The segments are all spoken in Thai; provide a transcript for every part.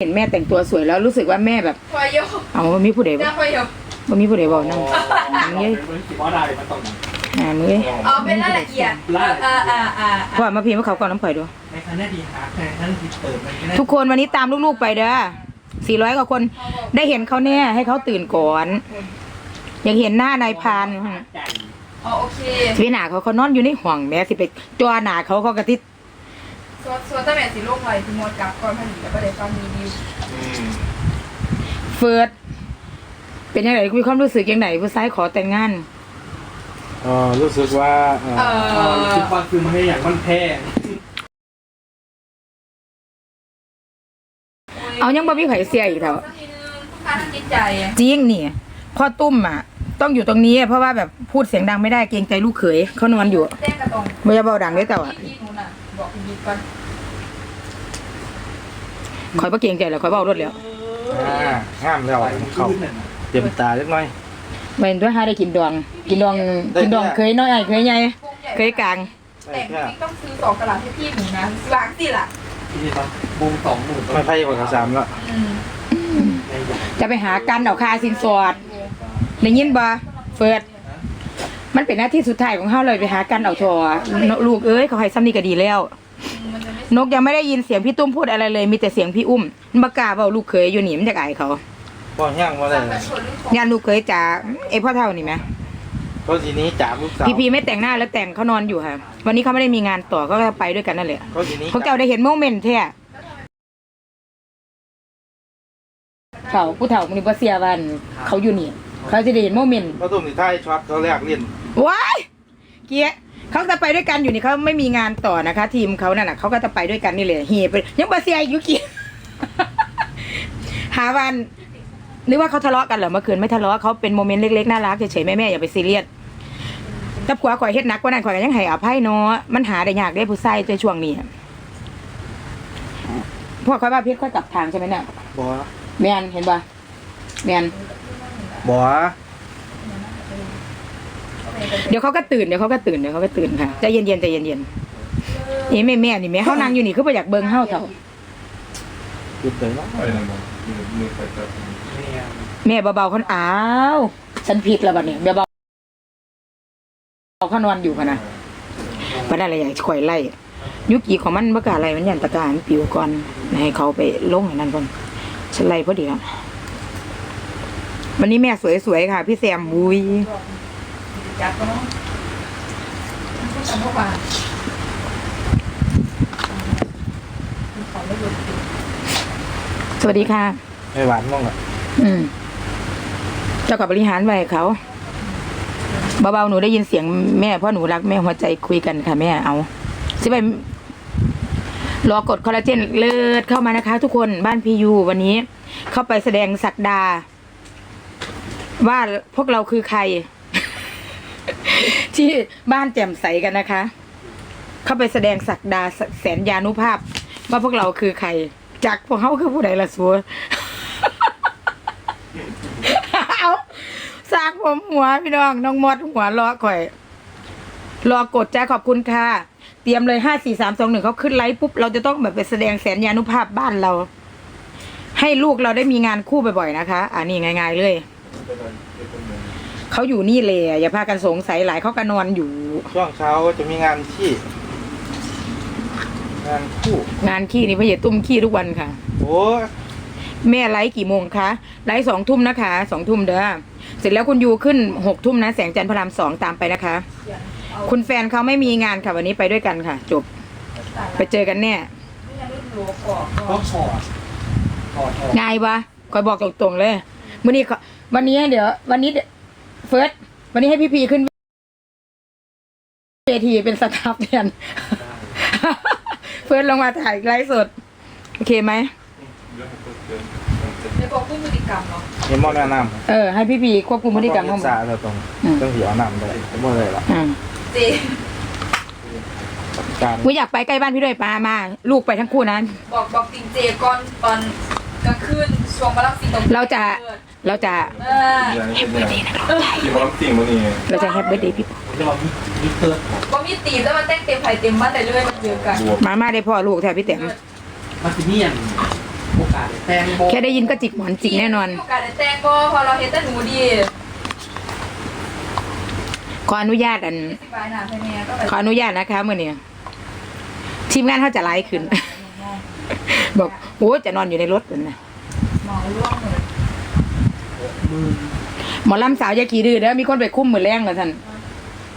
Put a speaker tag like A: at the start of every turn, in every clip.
A: เห็นแม่แต่งตัวสวยแล้วรู้สึกว่าแม่แบบ
B: พอโย
A: เอาบ่มีผู้ใดบ่
B: จ้าพอโย
A: บ่มีผู้ใดบอกนั่ง
C: เฮ้ยสิว่าได้มันต้อง
A: หามือ
B: เอาเป็นรายละเอียดอ่าอ่าอ่า
A: พ่อมาพิมพ์ให้เขาก่อนน้ำข่อยดู
C: ในคณะดีหาในคณะดีเปิดมัน
A: ทุกคนวันนี้ตามลูกๆไปเด้อ400กว่าคน ได้เห็นเขาแน่ให้เขาตื่นก่อน อยากเห็นหน้านายพราน
C: ใจ
B: อ๋อโอเค
A: ชีวิตหนาเขาเขานอนอยู่ในห้องแม่สิไปจ้าหนาเขาเขากระติด
B: ส่วนส่วนตะแม่สีโลกไฟที่มดกับก่อนผลิตแล้วก็ได้ฟังรีวิว
A: เฟิร์สเป็นยังไงมีความรู้สึกยังไงผู้ชายขอแต่งงาน
D: เออรู้สึกว่าเอ่อ
B: เอ
C: เออ
B: อ
C: คือความคือมันให้อย่างมันแพ้
A: เอายังบ่มีไผเสียอีกเถอะ
B: สักทีนึงทุกการทางจิตใจ
A: จริงนี่พ่อตุ้มอะ ต้องอยู่ตรงนี้ เพราะว่าแบบพูดเสียงดังไม่ได้เกรงใจลูกเขยเขานอนอยู่
B: แจ้งกระตรง
A: ไม่จะเบาดังได้แต่ว่า
B: พี่หนูน่ะ บอกพี่บิ๊กก่อน
A: คอยบ่เกรงใจแล้วคอยเบารถแล้ว
D: อ่างามแล้วเขาเตรียมตาเล็กน้อย
A: ไปด้วยหาได้กินดอง กินดอง
D: ได้
A: กินดอง
D: ได้
A: เคยน้อยไอ้เคยใหญ่
B: พวงใหญ่
A: เคยกลาง
D: ใช่
B: แต่ง
D: แค่
B: พี่ต้องซื้อสองกระดาษให้พี่หนูนะวางสิล่ะ
C: ที่ต้องบูมสองหมื่น
D: ไม่ไพ่กว่าสามแล้ว
B: อืม
C: ในใหญ่
A: จะไปหากันเอาคาสินสอดได้ยินบ่เฟิร์ดมันเป็นหน้าที่สุดท้ายของเฮาเลยไปหากันเอาทอนลูกเอ้ยเขาให้ซ้ำนี่ก็ดีแล้ว
B: มันจะไม่
A: นกยังไม่ได้ยินเสียงพี่ตุ้มพูดอะไรเลย มีแต่เสียงพี่อุ้มมันบกล้าเบาลูกเคยอยู่นี่มันจะอายเขา
D: บ่ย่างว่าได้
B: สั่งกระชวนลูกของ
A: งานลูกเคยจ๋าเอยพ่อเท่านี่ไหม
D: เพราะทีนี้จ่าลูกสาว
A: พี่พีไม่แต่งหน้าแล้วแต่งเขานอนอยู่ค่ะ วันนี้เขาไม่ได้มีงานต่อก็ไปด้วยกันนั่นแหละ
D: เพราะทีนี้
A: พวกเจ้าได้เห็นโมเมนต์แท้เขาผู้เฒ่ามุนิบเซียวันเขาอยู่นี่เขาจะได้เห็นโมเมนต์
D: เพราะตุ้มที่ท้ายช็อตเขาแรกเล่น
A: ว้ายเกี้ย เขาจะไปด้วยกันอยู่นี่เขาไม่มีงานต่อนะคะ ทีมเขานั่นแหะเขาก็จะไปด้วยกันนี่เลยเฮียไปยังบาเซียอีกอยุกี้หาวันนึกว่าเขาทะเลาะกันเหรอเมื่อคืนไม่ทะเลาะเขาเป็นโมเมนต์เล็กๆน่ารักเฉยๆแม่ๆอย่าไปซีเรียสแต่ผัวข่อยเฮ็ดหนักกว่านั้นข่อยก็ยังให้อภัยเนาะมันหาได้ยากได้ผู้ชายในช่วงนี้พวกข่อยว่าเพชรค่อยกลับทางใช่ไหมเนี่ย
D: บ่
A: แมนเห็นปะแมน
D: บ่
A: เดี๋ยวเขาก็ตื่นเดี๋ยวเขาก็ตื่นเดี๋ยวเขาก็ตื่นค่ะใจเย็นๆใจเย็นๆนี่แม่แม่นี่แม่เขานั่งอยู่นี่คือบ่อยากเบิ่งเฮาเท่า
D: หยุดเลยเนาะ
C: เนี่ย
A: แม่เบาๆคนอ้าวฉันผิดแล้วบัดนี้เบาๆเขานอนอยู่พะนะบัดนั้นอะไรอย่างข่อยไล่ยุกีของมันประกล้าอะไรมันยันตะการปิวก่อนให้เขาไปลงอย่างนั้นก่อนฉันไล่พอดีแล้ววันนี้แม่สวยๆค่ะ พี่แซมบุย
B: จับก็ต้องต้องทำเข้าไปของไม่หยุด
A: สวัสดีค่ะ
D: ไม่หวานมั่งอะ
A: อืม เจ้ากับบริหารไว้ให้เขา เบาๆ หนูได้ยินเสียงแม่เพราะหนูรักแม่หัวใจคุยกันค่ะแม่เอาสิไปรอกดคอลลาเจนเลิศเข้ามานะคะทุกคนบ้านพียูวันนี้ เข้าไปแสดงสักดา ว่าพวกเราคือใคร ที่บ้านแจ่มใสกันนะคะ เข้าไปแสดงสักดาแสนยานุภาพ ว่าพวกเราคือใคร จากพวกเขาคือผู้ใดละสัวเอาสร้างผมหัวพี่น้องน้องมดหัวรอข่อย รอกดจ้าขอบคุณค่ะ เตรียมเลยห้าสี่สามสองหนึ่งเขาขึ้นไลฟ์ปุ๊บ เราจะต้องแบบไปแสดงแสนยานุภาพบ้านเรา ให้ลูกเราได้มีงานคู่บ่อยๆนะคะ อ่านี่ง่ายๆเลย เขาอยู่นี่เลยอย่าพากันสงสัยหลายเขาก็นอนอยู่
D: ช่วงเช้าจะมีงานที่ งานคู่
A: งานขี้นี่พ่อใหญ่ตุ้มขี้ทุกวันค่ะ
D: โอ้ย
A: แม่ไลฟ์กี่โมงคะไลฟ์สองทุ่มนะคะสองทุ่มเด้อเสร็จแล้วคุณยูขึ้นหกทุ่มนะแสงจันทร์พระรามสองตามไปนะคะ คุณแฟนเขาไม่มีงานค่ะวันนี้ไปด้วยกันค่ะ จบ ไปเจอกันแน่
B: ไม่งั้นรุ่นหลวงก่อน
C: ก็ถอดถอดถอด
A: ง่ายวะคอยบอกตรงๆเลยวันนี้ขอวันนี้เดี๋ยว วันนี้ เฟิร์สวันนี้ให้พี่พีขึ้นเวทีเป็นสตาฟแทนเฟิร์สลงมาถ่ายไลฟ์สด โอเคไหม
B: ในบอกผู้พฤติกรรมเนาะ
D: เห็นหมอแนะนำ
A: เออให้พี่พีควบคุมพฤติกรรมของ
D: สาเราตรง
A: อืม
D: ต้องเสียเอาน้ำได้ไม่ได้หรอก
A: อ่า
B: เจ
D: การ
A: กูอยากไปใกล้บ้านพี่ด้วยปามา ลูกไปทั้งคู่นะ
B: บอกบอกจริงเจก่อนตอนกลางคืนช่วงมาลังสีตรง
A: เราจะ เราจะ
B: เออ
E: ที่มันรับสิ่งมันนี่
A: เราจะแฮปปี้เดย์พี่
C: จะมามิเตอร์
B: ก็มีตีมแล้วมันเต้นเต็มไผ่เต็มมันแต่เรื่อยมันเจอกัน
A: มามาได้พ่อลูกแทนพี่เต๋ม
C: มาสิเนียนโอกาสแตงโม
A: แค่ได้ยินก็จิกหมอนจิกแน่นอน
B: โอกาสได้แต่งบ่พอเราเห็นแต่หนูดี
A: ขออนุญาตอัน
B: สิบายหนาภายในก็ไป
A: ขออนุญาตนะคะเมื่อเนี้ทีมงานเขาจะไล่ขึ้น บอกโอ้จะนอนอยู่ในรถนั่นนะ
B: หมอร่วงเลย
A: หมอลำสาวอยาขี่ดื้อเด้อมีคนไปคุ้มมือแรงกับท่าน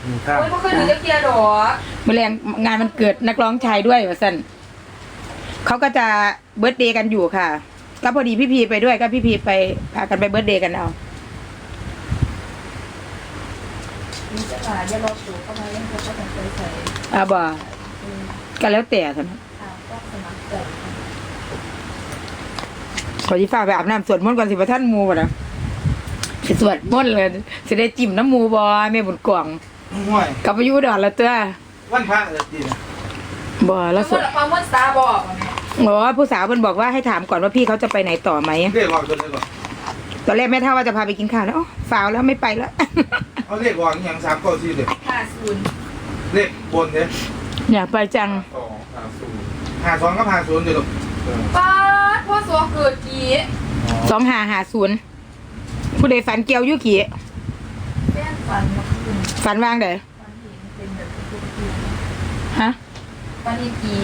D: มีข้าม
B: โอ้ยเมื่อคืนหนูจะเคลียร์ดอก
A: มือแรงงานมันเกิดนักร้องชายด้วยว่าสันเขาก็จะเบิร์ดเดย์กันอยู่ค่ะ ก็พอดีพี่พีไปด้วยก็พี่พีไปพากันไปเบิร์ดเดย์กันเอา
B: มีจะหาอย่ารอสูเข้ามาเล่นก็ต้องใส่ใส่
A: อาบ่ก็แล้วแต่ท่าน
B: ทางก็สมัครใจ
A: ขอที่ฝากไปอาบน้ำสวดมนต์ก่อนสิพระท่านหมูบ่นะ สิสวดมนต์เลยสิได้จิ้มน้ำหมูบอแม่บุญกล่อง
D: ห่วย
A: กลับไปอยู่ดอนละเตัว
D: วันพระเลยจีนะ
A: บ่แล้วส
B: ส่ว
A: วนด
B: ความมดซาบอก
A: อ๋อผู้สาวเพิ่นบอกว่าให้ถามก่อนว่าพี่เขาจะไปไหนต่อไหม
D: เรียกวางตัวนี้ก่อน
A: ตอนแรกแม่เท่าว่าจะพาไปกินข้าวแล้วอ๋อฝาวแล้วไม่ไปแล้ว
D: เอาเรียกวางอย่างสามเก้าสี่เลย
B: ห้าศูนย์
D: เลขบนเนี่ย
A: อยากไปจัง
E: สองสามศูนย์
D: หาสองก็หาศูนย์อยู่หรอก
E: เออ
B: ป้าดพ่อสัวเกิดกี่
A: สองหาหาศูนย์ ผู้ใดฝันเกี่ยวอยุกี่
B: แป้นฟันมาคืน
A: ฝันวางเด้อ
B: ฟันเห็นเป็นแบบทุกที
A: ฮะ
B: ฟันนี่กี่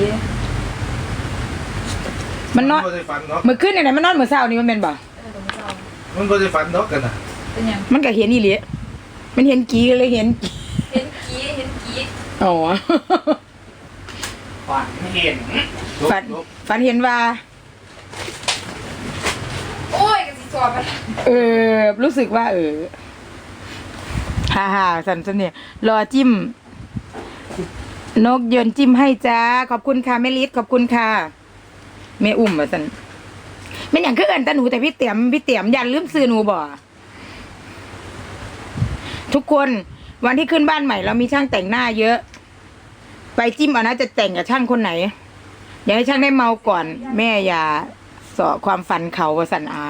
A: มันนอน
D: มันบ่ได้ฝันเนาะ
A: เมื่อคืนไหนๆมันนอนเมื่อเช้านี่มันเป็นบ่
B: เออตรงนี้เรา
D: มันบ่ได้ฝันเนาะกันนะ
B: เป็นยัง
A: มันก็เห็นอีหลีมันเห็นกี่เลยเห็นกี่
B: เห็นกี่เห็นกี่
A: อ๋อ
C: ฝันเห็น
A: ฝัน ฝันเห็นว่า
B: โอ้ยกระ สอบไป
A: เออ รู้สึกว่า เออฮ่าฮ่าสันสันเนี่ยรอจิ้ม นกยนจิ้มให้จ้า ขอบคุณค่ะแม่ลิศขอบคุณค่ะแม่อุ่มอะสันแม่นอย่างคือเอินแต่หนูแต่พี่เตียมพี่เตียมอย่าลืมซื้อหนูบ่ทุกคนวันที่ขึ้นบ้านใหม่เรามีช่างแต่งหน้าเยอะ ไปจิ้มเอานะจะแต่งกับช่างคนไหน อย่าให้ช่างได้เมาก่อน แม่อย่าสอความฝันเขาว่าสันอา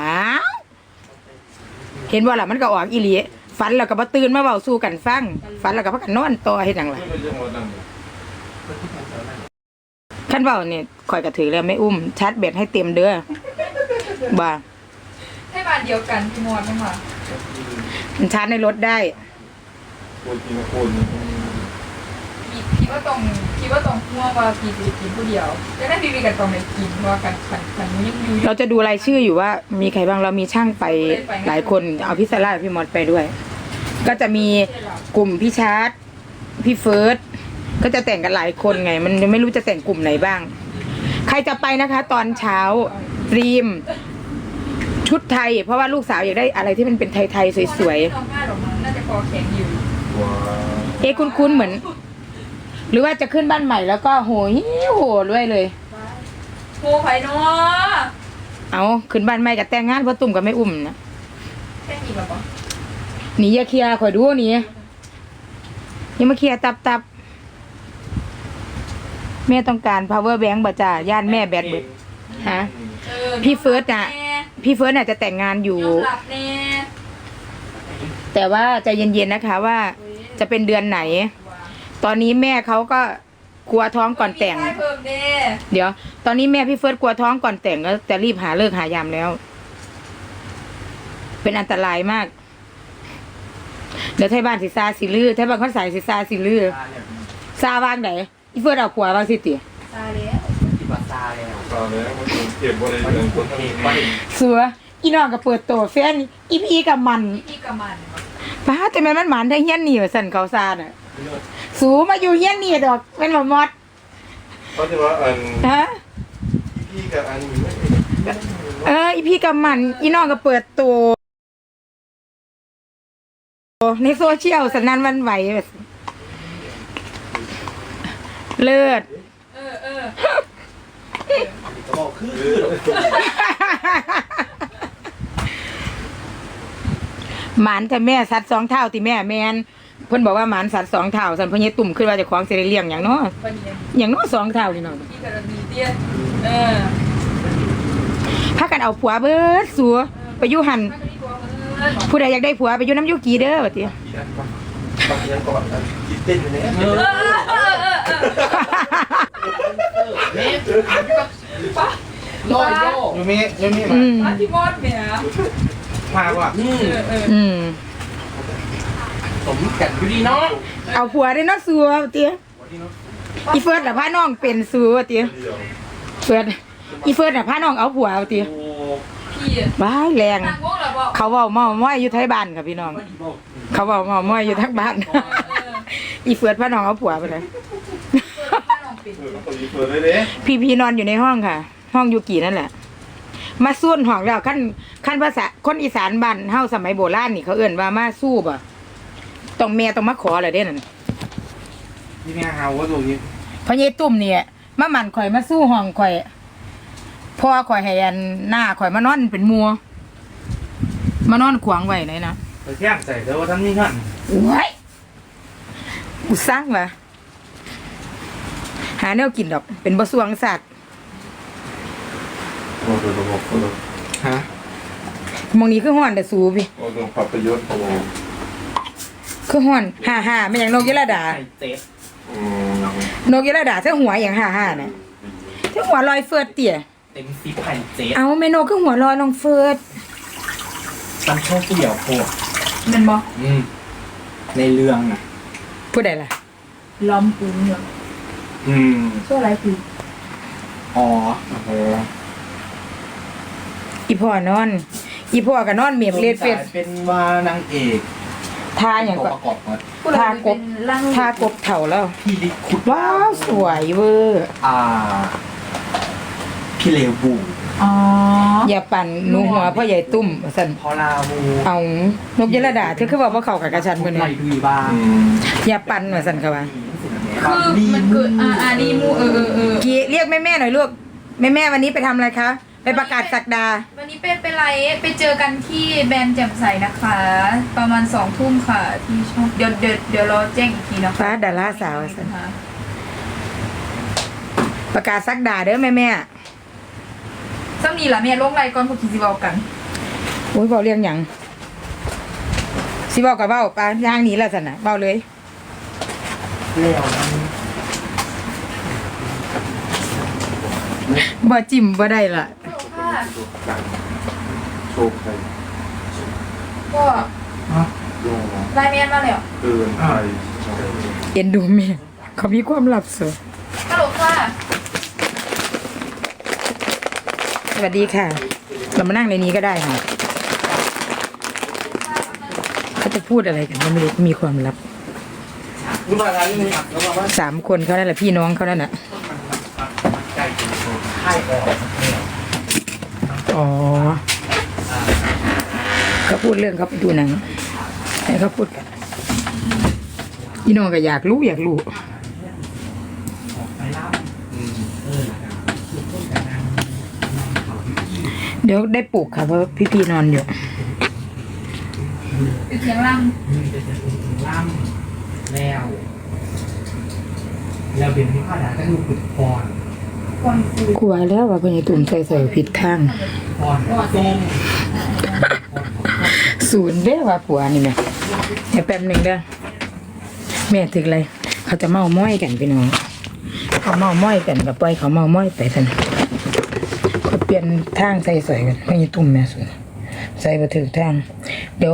A: เห็นว่าล่ะมันก็ออกอีหลีฝันแล้วก็มาตื่นมาเบาสู้กันฟังฝันแล้วก็พักกันนอนต่อให้ดังไร
E: ไม่ใช่หมดนั่นเลย
A: ขั้นเบาเนี่ยคอยกระถือแล้วไม่อุ้มชาร์จแบตให้เต็มเด้อบ่า
B: ให้บ้านเดียวกันพี่มอดไหมคะ
A: มันชาร์จในรถได้
E: โคนกินโคน
B: พี่พี่ว่าตรง พี่ว่าตรงหัวว่าพี่จะกินผู้เดียวจะได้พี่วีกันตรงไหนกินเพราะว่ากันกันกันมันยังอยู่
A: เราจะดูรายชื่ออยู่ว่ามีใครบ้างเรามีช่างไปหลายคนเอาพี่ซาร่าพี่มอดไปด้วย ก็จะมีกลุ่มพี่ชาร์ตพี่เฟิร์สก็จะแต่งกันหลายคนไง มันยังไม่รู้จะแต่งกลุ่มไหนบ้าง ใครจะไปนะคะ ตอนเช้ารีม ชุดไทย เพราะว่าลูกสาวอยากได้อะไรที่มันเป็นไทยๆสวย
B: ๆง่ายหรอกมั้งน่าจะคอแข็งอยู่
E: ว้า
A: ๆเอ๊ะคุ้นๆเหมือน หรือว่าจะขึ้นบ้านใหม่แล้วก็โหยโหด้วยเลย
B: โหไผ่เนาะ
A: เอาขึ้นบ้านใหม่กับแต่งงานเพราะตุ่มกับไม่อุ่มนะ
B: แค่นี้แบบว่า
A: หนีอย่าเคลียร์คอยดูหนี่ยังมาเคลียร์ตับตับแม่ต้องการ power bank บ่จ้าย่านแม่แบตเบิดฮะ
B: เออ
A: พี่เฟิร์สน่ะ พี่เฟิร์สน่ะจะแต่งงานอยู่
B: ยอมหลับแน่
A: แต่ว่าใจเย็นๆนะคะว่า จะเป็นเดือนไหน ตอนนี้แม่เขาก็กลัวท้องก่อนแต่ง
B: มีค่าเพิ่มเด้
A: เดี๋ยว ตอนนี้แม่พี่เฟิร์สกลัวท้องก่อนแต่งก็จะรีบหาเลิกหายามแล้ว เป็นอันตรายมาก เดี๋ยวไทยบ้านสิซาสิลือไทยบ้านเขาใส่สิซาสิลือ
C: ตาเนี่ย
A: ซาวางไหนพี่เฟิร์สเอาขวาวางสิติ
B: ตายแล้ว
C: คิดว่าตาแล้ว
E: ตอนนี้มันเป็นเก็บอะไร
C: มัน
E: เป็นค
C: คน
E: น
C: เอ
E: ทำ
C: งว่า
A: สัวอีน้องก็เปิดโตแฟนอีพีกับมัน
B: พี่กับมัน
A: ป้าแต่แม่นมันหมานได้เฮี้ยนนี่ว่าสั่นเขาซาน่ะ สูมาอยู่เฮี้ยนนี่ดอกเป็นบ่มอด
E: เขาจะว่าอัน
A: ฮะ
E: พี่กับอันนี้ไม่
A: เอออีพี่กับมันอีน้องก็เปิดตัวในโซเชียลสนั่นหวันไหวแบบเลิศ
B: เออเออ
C: ก็บอกคือ
E: เออ
A: หมานแต่แม่สัตว์สองเท่าที่แม่แมน เพิ่นบอกว่าหมานสัตว์สองเท่าสันเพิ่นยายตุ่มขึ้นว่าเจะของเสได็เลี้ยงอย่างเนาะ
B: วันนี้
A: อย่างเนาะสองเท่านี่น้อง
B: พี่กับมีเตี้ยเออ
A: พากันเอาผัวเบิดสัวไปอยู่หัน
B: ถ้าจะมีตัวเออ
A: ผู้ใดอยากได้ผัวไปอยู่น้ำยูกีเด้อว่าติ
E: บางอย่างก่อนกินเต้นอยู่เนี่ย
C: เออ
B: เออเออเออเออ
C: เนี่ย
B: ป้า
C: โลยโล
D: ยูมิยูมิ
A: อืม
B: ร้านที่มอดเนี่ย
D: มาว่ะ
C: อืม
B: เออเออ
A: อืม
C: สมกันอยู่ดีเนาะ
A: เอาผัวได้เนาะสัวเตี้ยอีเฟิร์สน่ะพาน้องเป็นสัวเตี้ย
E: เดียว
A: เฟิร์สอีเฟิร์สน่ะพาน้องเอาผัวเอาเตี้ย
C: โอ้
B: พี่
A: บ้ายแรง
B: นางวงเหรอบอก
A: เขาเว้าเมาม้อยอยู่ไทยบ้านค่ะพี่น้อง เขาเว้าเมาม้อยอยู่ทั้งบ้าน อีเฟิร์สพาน้องเอาผัวไปเลย
E: เออต้องรีเฟิร์ได้เด้
A: พี่พีนอนอยู่ในห้องค่ะ ห้องยูกินั่นแหละ มาสู้นห้องแล้วขั้นขั้นภาษาคนอีสานบ้านเฮาสมัยโบราณนี่เขาเอื่นว่ามาสู้บ่ ต้องแม่ต้องมาขออะไรเด้นั่น
D: ที่นี่ฮาวว่าตรงนี้
A: เพราะยายตุ่มเนี่ยมาหมันข่อยมาสู้ห้องข่อยพ่อข่อยให้อันหน้าข่อยมานอนเป็นมัวมานอนขวางไว้เลยนะ
D: ไปแย่งใส่เดี๋ยวว่าท่านนี่กัน
A: โอ้ยอุสร้างวะหาแนวกินดอก เป็นบะสวงสัตว์
E: โอ้โหระบบระบบ
D: ฮะ
A: มองนี้คือห้อนแต่สูพี่
E: โอ้โหภาพยนตร์โอ้โห
A: คือห้อนฮ่าฮ่าไม่อย่างนกยลดา
C: ไข่เต๊ะ
E: อืม
A: นกยลดาเท่าหัวอย่างฮ่าฮ่าน่ะเท่าหัวลอยเฟิร์ดเตี่ย
C: เต็มสิบไข่เต๊ะ
A: เอาแม่นกคือหัวลอยน้องเฟิร์ด
C: ตั้งโชคเดี่ยวโคตร
B: เป็นบอก
C: อืมในเรื่องอะ
A: ผู้ใดล่ะ
B: ล้อมปุ้งเหรอ
C: อืม
B: ช่วอะไรคือ
C: อ๋อ
E: โอ้โห
A: อีพ่อนอน อีพ่อก็นอนเมียบเลดเฟส
C: เป็นว่านางเอก
A: ทาอย่าง
C: ตัว
A: ก็
C: ประกอบมา
B: ผู้เราเป็นร่าง
A: ทากบเถ่าแล้ว
C: พี่ลิคุด
A: ว้าวสวยเวอร์
C: อ่า พี่เลวบู
B: อ๋อ
A: อย่าปั่นหนูหัวพ่อใหญ่ตุ้มสัน
C: พอลาวู
A: เอานกยลดาเธอคือบอกว่าเขากับกระชัน
C: ค
A: เพิ่
C: น
A: น
C: ไหน
A: นี่
C: ดูบ้าง
E: อืม
A: อย่าปั่นว่าสันเขาว่า
B: คือมันเกิดอ่าอ่านี่มูเออเออเออ
A: กีเรียกแม่แม่ๆหน่อยลูกแม่แม่ๆวันนี้ไปทำอะไรคะ ไปประกาศสักดา
B: วันนี้เป็นเป็นไรไปเจอกันที่แบรนด์แจ่มใสนะคะ ประมาณสองทุ่มค่ะ ที่ช่องเดี๋ยวเดี๋ยวเดี๋ยวรอแจ้งอีกทีนะคะ
A: ฟ้าดาราสาวว่าสันประกาศสักดาเด้อแม่แม่
B: สักนีล่ะแม่ลงไรก่อนพวกกินสิเบากัน
A: ๆโอ้ยบอกเรียงหยังสิบอกกับเบ้าปลาย่างหนี้แล้วสันนะเบ้าเลย
C: แล้ว
A: บ่จิ้มบ่ได้ล่ะ
B: ค่ะ
E: โชคใคร
B: ก็
E: โยง
B: ไลน์แมนมาแล้ว
E: เกินไป
A: เอ็นดูแม่เขามีความลับสูง
B: ฮัลโหลค่ะ
A: สวัสดีค่ะ เรามานั่งในนี้ก็ได้ค่ะ เขาจะพูดอะไรกันก็ไม่รู้มีความลับสามคนเขานั่นแหละพี่น้องเขานั่นแหละ
C: ใกล้ถึงค่าย ออกเนี่ย
A: อ๋อเขาพูดเรื่องเขาไปดูหนังให้เขาพูดกันพี่น้องก็อยากรู้อยากรู้
C: ไปรับอืมเออ
A: เดี๋ยวได้ปลูกค่ะเพราะพี่พีนอนอยู่
B: เป็นเสียงล่
C: ล่ำแล้ว แล้วเป็นที่ข้าดาก็ดูขุดก่อนำ
B: คนฟู
A: กลัวแล้วว่าคนใหญ่ตุ่มใส่ใส่ผิดข้าง
C: ก่อนส้ม
A: ศูนย์เด้อว่าผัวนี่แม่เดี๋ยวแป๊บหนึ่งเด้อแม่ถึงอะไรเขาจะเมาม้อยกันพี่น้องเขาเมาม้อยกันกับปล่อยเขาเมาม้อยไปทันเขาเปลี่ยนทางใส่สวยกันไม่มีตุ่มแม่สุดใส่มาถึงทาง เดี๋ยว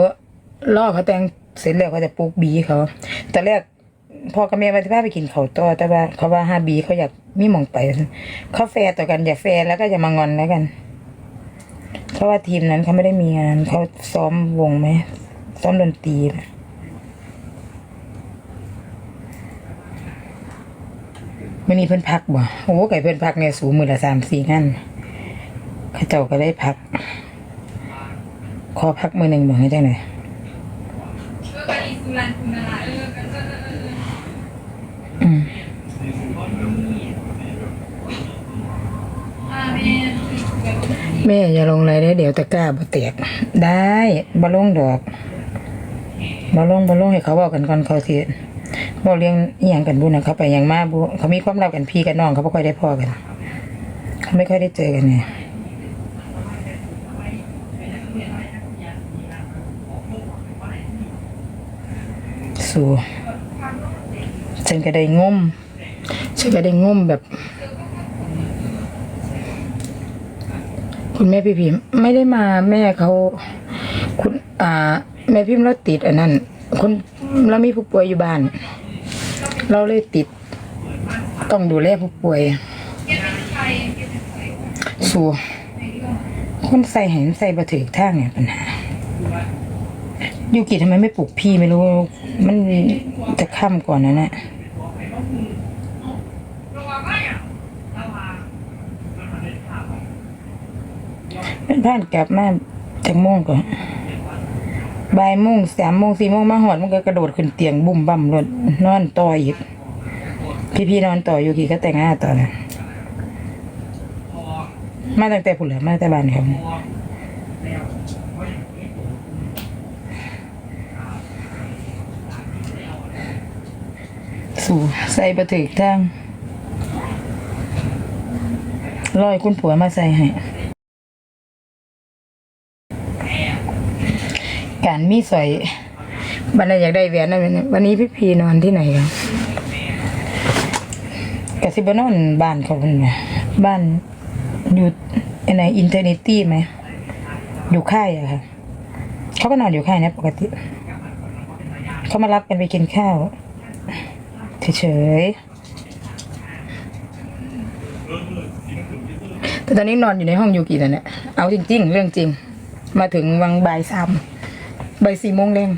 A: ล่อเขาแต่งเสร็จแล้วเขาจะปลูกบีเขาแต่แรกพ่อกับแม่มาที่พาไปกินเขาวต่อแต่ว่าเขาว่าห้าบีเขาอยากมีหมองไป เขาแฟร์ต่อกันอย่าแฟร์แล้วก็อย่ามางอนแล้วกัน เพราะว่าทีมนั้นเขาไม่ได้มีงานเขาซ้อมวงไหมซ้อมดนตรีนะมันนี่เพิ่อนพักบ่โอ้ไก่เพิ่อนพักเนี่ยสูงมือละสามสี่งั้นเขาเจ้าก็ได้พัก ขอพักมือหนึ่งบอกให้จังหน่อย
B: เออกันอีสุรันคุณอะไรเออกันเออเออเออ
A: อืม
B: อ่าแม่
A: แม่อย่าลงอะไรได้เดี๋ยวตะกร้าบ่แตกได้บ่ลงดอกบ่ลงบ่ลงให้เขาบอกกันก่อนเขาสิบ่เลี้ยงอีหยังกันบุญนะเขาไปหยังมาบุเขามีความลับกันพี่กับน้องเขาบ่ค่อยได้พอกัน เขาไม่ค่อยได้เจอกันไงสู้ฉันก็ได้งมฉันก็ได้งมแบบ คุณแม่พี่พิมพ์ ไม่ได้มาแม่เขาคุณ อ่า แม่พิมพ์เราติดอันนั้น คนเรามีผู้ป่วยอยู่บ้าน เราเลยติด ต้องดูแลผู้ป่วย สู่คนใส่เห็นใส่บะถือท่างเนี่ยปัญหายูกิทำไมไม่ปลุกพี่ไม่รู้ มันจะค่ำก่อนนะเนี่ย เป็นผ่านกลับมาจากโมงก่อนบ่ายโมงสามโมงสี่โมงมาหอดมันก็กระโดดขึ้นเตียงบุ่มบั่มรถนอนต่ออีก พี่ๆนอนต่อยูกิก็แต่งหน้าต่อนะมาตั้งแต่ผุนแหละมาตั้งแต่บ้านเขาสู่ใส่ประถึกทางร้อยคุณผัวมาใส่ให้ การมีสอยบันไดอยากได้แหวนนั่นวันนี้พี่พีนอนที่ไหนกันกสิบนอนบ้านเขาเป็นไงบ้านอยู่ในอินเทอร์เน็ตตี้ไหมอยู่ค่ายอะค่ะเขาก็นอนอยู่ค่ายนะปกติเขามารับกันไปกินข้าวเฉยๆแต่ตอนนี้นอนอยู่ในห้องยูกิแล้วเนี่ย เอาจริง ๆ เรื่องจริง มาถึงวังบ่ายสาม บ่ายสี่โมงเร่ง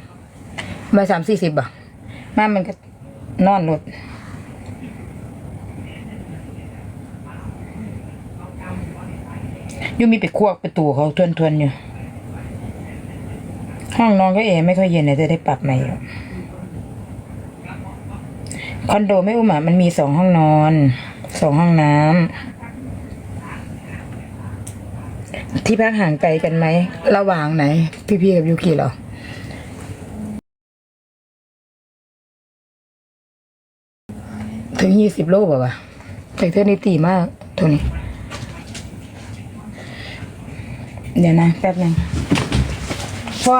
A: บ่ายสามสี่สิบอะมามันก็นอนรถยูมีไปควกประตูเขาทวนทวนอยู่ ห้องนอนก็เอไม่ค่อยเย็นเลยจะได้ปรับใหม่คอนโดไม่อุ้มอะมันมีสองห้องนอนสองห้องน้ำที่พักห่างไกลกันไหม ระหว่างไหน พี่ๆกับยูกิเหรอ ยี่สิบโลป่ะวะแต่เท่านี้ตีมากเท่านี้ เดี๋ยวนะแป๊บหนึงพ่อ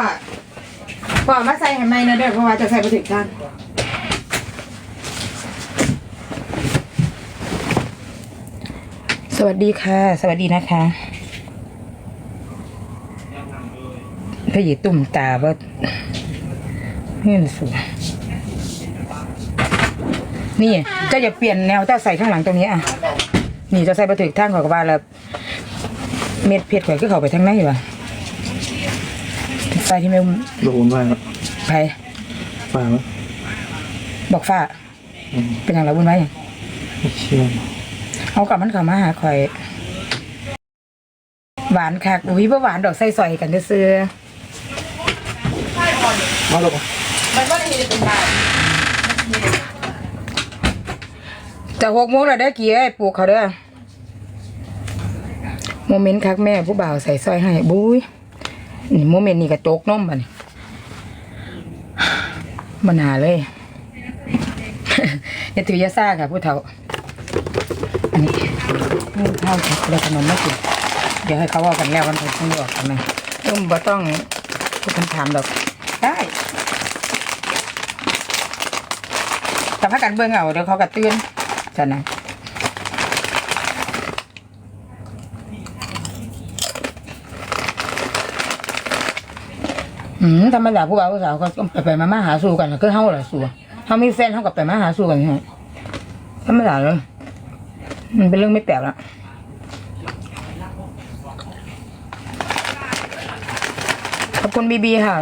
A: พ่อมาใส่ให้ไหมนะเด้อเพราะว่าจะใส่ไปถึงท่านสวัสดีค่ะ สวัสดีนะคะพระหยีตุ่มตาว่าเห็นสวย นี่เจ้าอย่าเปลี่ยนแนวเจ้าใส่ข้างหลังตรงนี้อะนี่เจะใส่ไปถึงท่านขอยกับว่าแล้วเม็ดเพชรข่อยก็เข้าไปทางไหนวะไฟที่ไม่
D: โดนมาก
A: ไผ
D: ฟัง
A: บอกฟ้าเป็นอย่างไรบุญไว้หยัง
D: ไม่เชื่อ
A: เอากลับมันเข้ามาหาข่อย หวานคักอุ้ยบ่หวานดอกใส่ซอยกันซื่อ
D: มาลง
B: มันก็จะมีเป็นบาท
A: ๆ แต่หกโมงแล้วได้กี่ไอ้ปลูกเขาเด้อโมเมนต์คักแม่ผู้บ่าวใส่ซอยให้บุ้ยนี่โมเมนต์นี่กระโจกนมบันี่มันหาเลยอย่าถือยาซ่าค่ะผู้เฒ่า อันนี้นี่ข้าวเดี๋ยวขนมไม่กินเดี๋ยวให้เขาว่ากันแล้วกันผมต้องบอกกันนะอุ้มบ่ต้องพูดคำถามดอก ได้แต่พักกันเบิ่งเอาเดี๋ยวเขากระตื้น จะนะอืมธรรมดาผู้บ่าวผู้สาวก็ไปมามาหาสู่กันคือเฮาแหละสู่เฮามีแฟนเฮากับไปมาหาสู่กันใช่ไหมธรรมดาเลยมันเป็นเรื่องไม่แปลกละขอบคุณบีบีค่ะ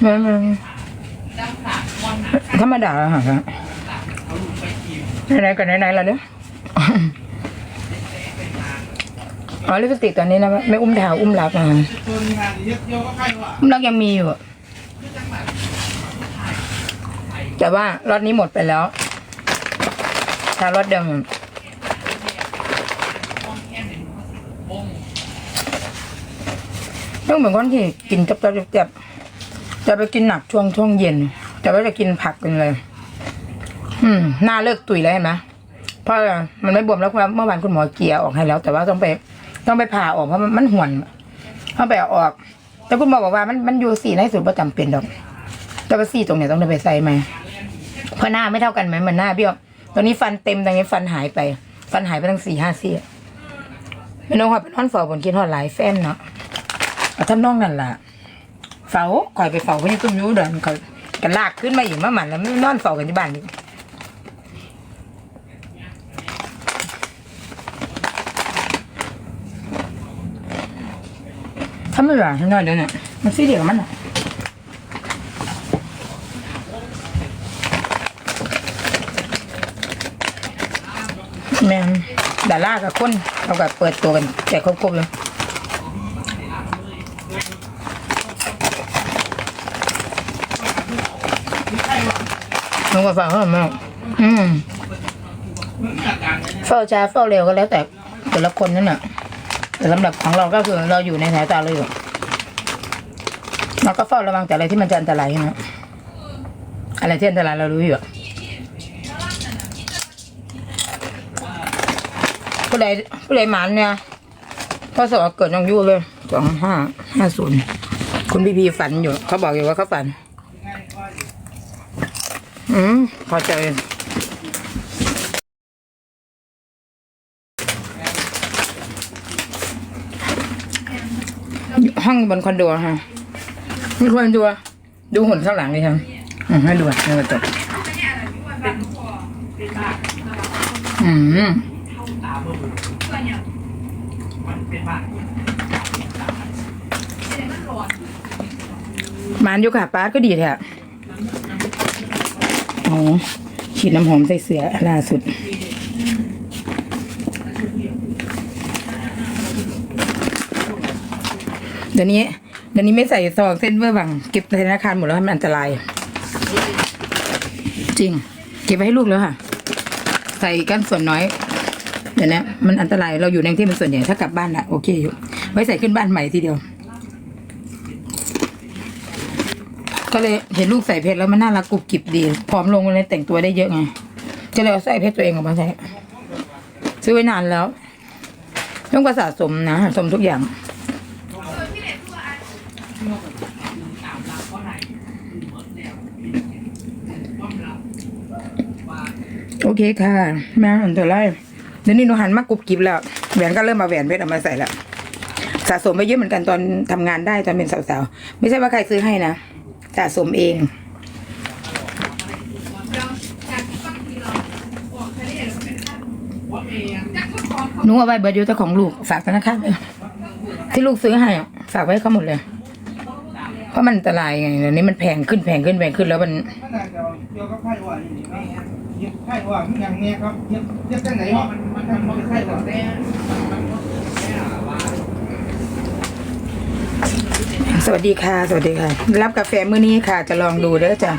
A: ไม่ไม่ธรรมดาอะค่ะไหนๆกันไหนๆแล้วเนี่ยอ๋อลิปสติกตัวนี้นะไม่อุ้มเท้าอุ้มรักนะอุ้มรักยังมีอยู่ แต่ว่ารถนี้หมดไปแล้วถ้ารถเดิมต้องเหมือนคนที่กินจับจับจับ จะไปกินหนักช่วงช่วงเย็น แต่ว่าจะกินผักกันเลย อืม หน้าเลิกตุยแล้วเห็นไหมเพราะมันไม่บวมแล้วเพราะเมื่อวานคุณหมอเกลียออกให้แล้ว แต่ว่าต้องไป ต้องไปผ่าออกเพราะมันห่วนเเขาไปเอาออก แต่คุณหมอบอกว่ามันมันอยู่สีในสุดประจำเป็นดอก แต่ว่าสีตรงเนี้ยต้องได้ไปใส่ไหมเพราะหน้าไม่เท่ากันไหมมือนหน้าเบี้ยวตอนนี้ฟันเต็มตรงนี้ฟันหายไป ฟันหายไปตั้งสี่ห้าซี่ไม่น้องว่าเป็นท่อนฝอบนคิดทอดหลายแฟนเนาะท่านน้องนั่นแหละ เฝ้าคอยไปเฝ้าพนี่ตุ้มยูเดินเขากันลากขึ้นมาอีกมาหมันแล้วไม่นอนเฝ้ากันที่บ้านนี่ถ้าไม่หลังฉันนอนเดี๋ยวนี้มันสีเดียวกับมันอะแม่ดารากับคนเขากับเปิดตัวกันแต่ครบๆเลย ก็ฟังเขาบอยมั้งอืมเฝ้าช้าเฝ้าเร็วก็แล้วแต่แต่ละคนนั่นน่ะ แต่สำหรับของเราก็คือเราอยู่ในสายตาเราอยู่เราก็เฝ้าระวังแต่อะไรที่มันจะอันตรายนะอะไรที่อันตรายเรารู้อยู่ผู้ใดผู้ใดหมันเนี่ยพ่อสอเกิดน้องยู่เลยสองห้าห้าศูนย์คุณพี่พีฝันอยู่ เขาบอกอยู่ว่าเขาฝัน อืมพอใจห้องบนคอนโดค่ะมีคนดู ดูหุ่นข้างหลังดิครับอืมให้ดูอะให้กระจกอืมมานอยู่ค่ะป้าก็ดีแท้ อ๋อฉีดน้ำหอมใส่เสือล่าสุด เดี๋ยวนี้เดี๋ยวนี้ไม่ใส่ซองเส้นเบอร์บังเก็บในธนาคารหมดแล้วมันอันตราย จริง เก็บไว้ให้ลูกแล้วค่ะ ใส่กันส่วนน้อยเดี๋ยวนะมันอันตรายเราอยู่ในที่มันส่วนใหญ่ถ้ากลับบ้านอะโอเคอยู่ ไว้ใส่ขึ้นบ้านใหม่ทีเดียว ก็เลยเห็นลูกใส่เพชรแล้วมันน่ารักกรุบกริบดีผอมลงเลยแต่งตัวได้เยอะไงก็เลยเอาใส่เพชรตัวเองออกมาใส่ซื้อไว้นานแล้วต้องก็สะสมนะสมทุกอย่างโอเคค่ะ แม่อันตัวไรเดี๋ยวนี้หนูหันมากรุบกริบแล้วแหวนก็เริ่มมาแหวนเพชรเอามาใส่แล้วสะสมไปเยอะเหมือนกันตอนทำงานได้ตอนเป็นสาวๆ ไม่ใช่ว่าใครซื้อให้นะะสมเองหนูเอาไว้เบอร์ยูแต่ของลูกฝากธนาคารเลยที่ลูกซื้อให้ฝากไว้เขาหมดเลย เพราะมันอันตรายไงเดี๋ยวนี้มันแพงขึ้นแพงขึ้นแพงขึ้นแล้วมัน
C: ไข้หวัดอยู่นี่ไหมเย็บไข้หวัดมันอย่างเนี้ยครับเย็บเย็บจังไหนมันมันมันมันไข้หวัดแต่
A: วัสดีค่ะ สวัสดีค่ะ รับกาแฟมื้อนี้ค่ะ จะลองดูเด้อจ้ะ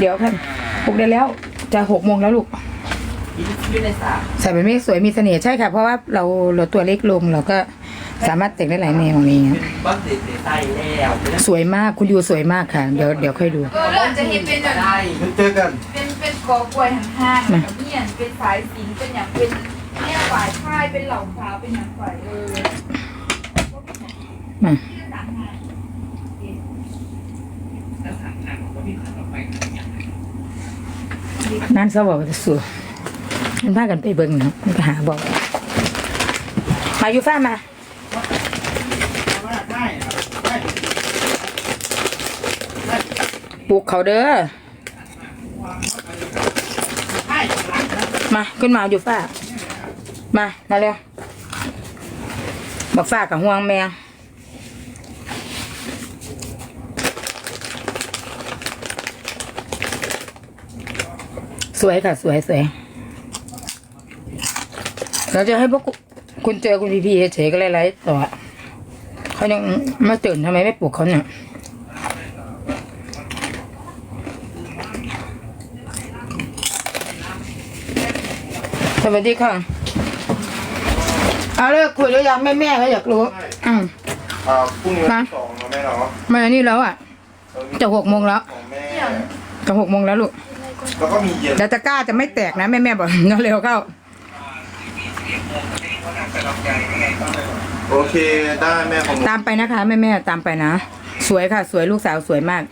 A: เดี๋ยวค่ะปลุกได้แล้วจะหกโมงแล้วลูก
C: ยืดในสา
A: ใส่เป็นเมฆสวยมีเสน่ห์ใช่ค่ะ เพราะว่าเราเราตัวเล็กลงเราก็สามารถแต่งได้หลายแนวอะไรอย่างเงี้ย
C: บ้านเสียใจแล้ว
A: สวยมากคุณยูสวยมากค่ะ เดี๋ยวเดี๋ยวค่อยดู
B: เออเรื่องจะเห็นเป็นแบบ
C: ได้
E: มันเจอกัน
B: เป็นเป็นกอกล้วยห่างๆแบบเมียนเป็นสายสิญจนเป็นอย่างเป็นเนี่ยฝ่ายค่ายเป็นเหล่าขาวเป็นอย่างฝ่ายเออ
A: มา นั่นเขาบอกว่าจะสวยมันพากันไปเบิ่งนะมันก็หาบอกมาอยู่ฟ้ามาปลูกเขาเด้อ มาขึ้นมาอยู่ฝ้า มานาเร็วบอกฝ้ากับห่วงแมง วยค่ะ สวยสวยเราจะให้พวกคุณเจอคุณพีพีเฉยๆก็ไล่ๆต่อเขายังไม่ตื่นทำไมไม่ปลุกเขาเนี่ยสวัสดีค่ะ เอาเลิกคุยแล้วยังแม่แม่เขาอยากรู้อืม
E: อ่าพรุ่งนี้วัน
A: มา
E: ที่สองแล้วแม่เนาะ
A: มาอันนี้แล้วอะ จะหกโมงแล้ว
E: ของแม่
A: จะหกโมงแล้วลูก
E: แล้วก็มีเย็น
A: เดี๋ยวตะกร้าจะไม่แตกนะแม่แม่บอกเร็วเข้า
E: โอเคได้แม่ของหนู
A: ตามไปนะคะแม่แม่ๆตามไปนะ สวยค่ะ สวยลูกสาวสวยมาก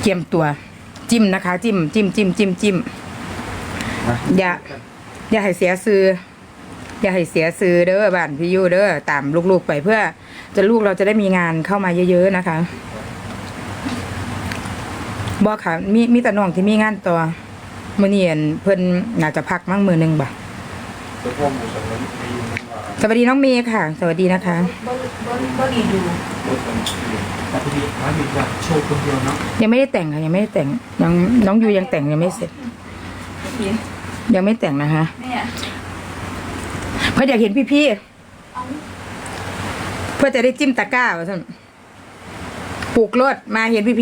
A: เจียมตัว จิ้มนะคะ จิ้มจิ้มจิ้มจิ้มจิ้มอย่าอย่าให้เสียซื้ออย่าให้เสียซื้อเด้อบ้านพี่ยูเด้อตามลูกๆไปเพื่อ จะลูกเราจะได้มีงานเข้ามาเยอะๆนะคะบอ กค่ะ มีมีแต่น้องที่มีงานต่อมื่อนี้เห็นเพิ่นน่าจะพักมั่งมือหนึงบ่ะสวัสดีน้องเมย์ค่ะ สวัสดีนะคะ
B: บ่บ่บ่รีดู
C: แต่พอดีร้านมีแบบโชว์คนเดียวเนาะ
A: ยังไม่ได้แต่งค่ะยังไม่ได้แต่งยังน้องยูยังแต่งยังไม่เสร็จ
B: พี่
A: ยังไม่แต่งนะคะ
B: เนี่ย
A: เพื่ออยากเห็นพี่ๆเพื่อจะได้จิ้มตะกร้าว่าซั่นปลูกรถมาเห็นพี่ๆ